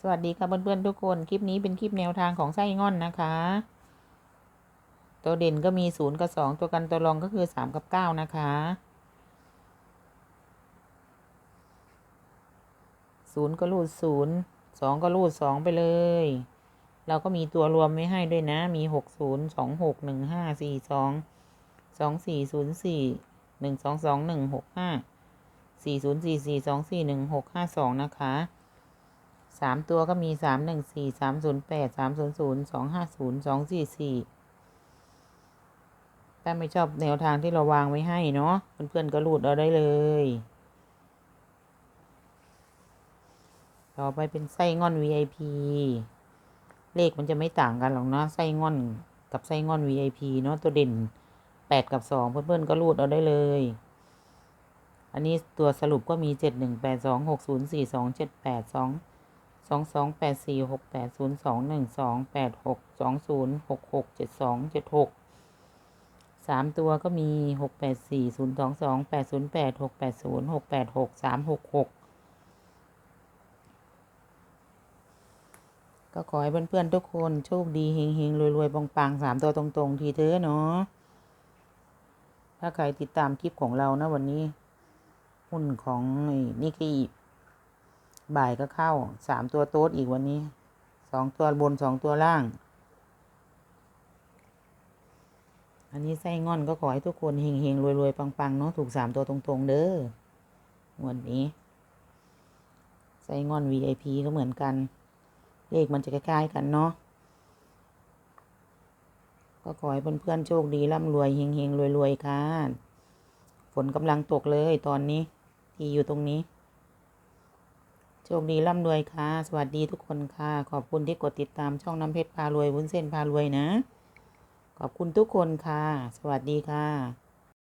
สวัสดีค่ะเพื่อนๆทุกคน คลิปนี้เป็นคลิปแนวทางของไส้ง่อนนะคะ ตัวเด่นก็มีศูนย์กับสองตัวกันตัวรองก็คือสามกับเก้านะคะศูนย์ก็รูดศูนย์สองก็รูดสองไปเลย เราก็มีตัวรวมไว้ให้ด้วยนะ มีหกศูนย์สองหกหนึ่งห้าสี่สองสองสี่ศูนย์สี่หนึ่งสองสองหนึ่งหกห้าสี่ศูนย์สี่สี่สองสี่หนึ่งหกห้าสองนะคะ สามตัวก็มีสามหนึ่งสี่สามศูนย์แปดสามศูนย์ศูนย์สองห้าศูนย์สองสี่สี่ถ้าไม่ชอบแนวทางที่เราวางไว้ให้เนาะเพื่อนๆก็รูดเอาได้เลย ต่อไปเป็นไส้งอน VIP เลขมันจะไม่ต่างกันหรอกนะไส้งอนกับไส้งอน VIP เนาะตัวเด่นแปดกับสองเพื่อนๆก็รูดเอาได้เลย อันนี้ตัวสรุปก็มีเจ็ดหนึ่งแปดสองหกศูนย์สี่สองเจ็ดแปดสอง สองสองแปดสี่หกแปดศูนย์สองหนึ่งสองแปดหกสองศูนย์หกหกเจ็ดสองเจ็ดหกสามตัวก็มีหกแปดสี่ศูนย์สองสองแปดศูนย์แปดหกแปดศูนย์หกแปดหกสามหกหกก็ขอให้เพื่อนๆทุกคนโชคดีเฮงๆรวยๆปังๆสามตัวตรงๆ ทีเถอเนาะถ้าใครติดตามคลิปของเรานะวันนี้ หุ้นของนิกกี้ บ่ายก็เข้าสามตัวโต๊ดอีกวันนี้สองตัวบนสองตัวล่าง อันนี้ไส้งอนก็ขอให้ทุกคนเฮงๆรวยๆปังๆเนาะถูกสามตัวตรงๆเด้อวันนี้ไส้งอน VIP ก็เหมือนกัน เลขมันจะคล้ายๆกันเนาะก็ขอให้เพื่อนๆโชคดีร่ำรวยเฮงๆรวยๆค่ะฝนกำลังตกเลยตอนนี้ ที่อยู่ตรงนี้ โชคดีร่ำรวยค่ะ สวัสดีทุกคนค่ะ ขอบคุณที่กดติดตามช่องน้ำเพชรพารวยวุ้นเส้นพารวยนะ ขอบคุณทุกคนค่ะ สวัสดีค่ะ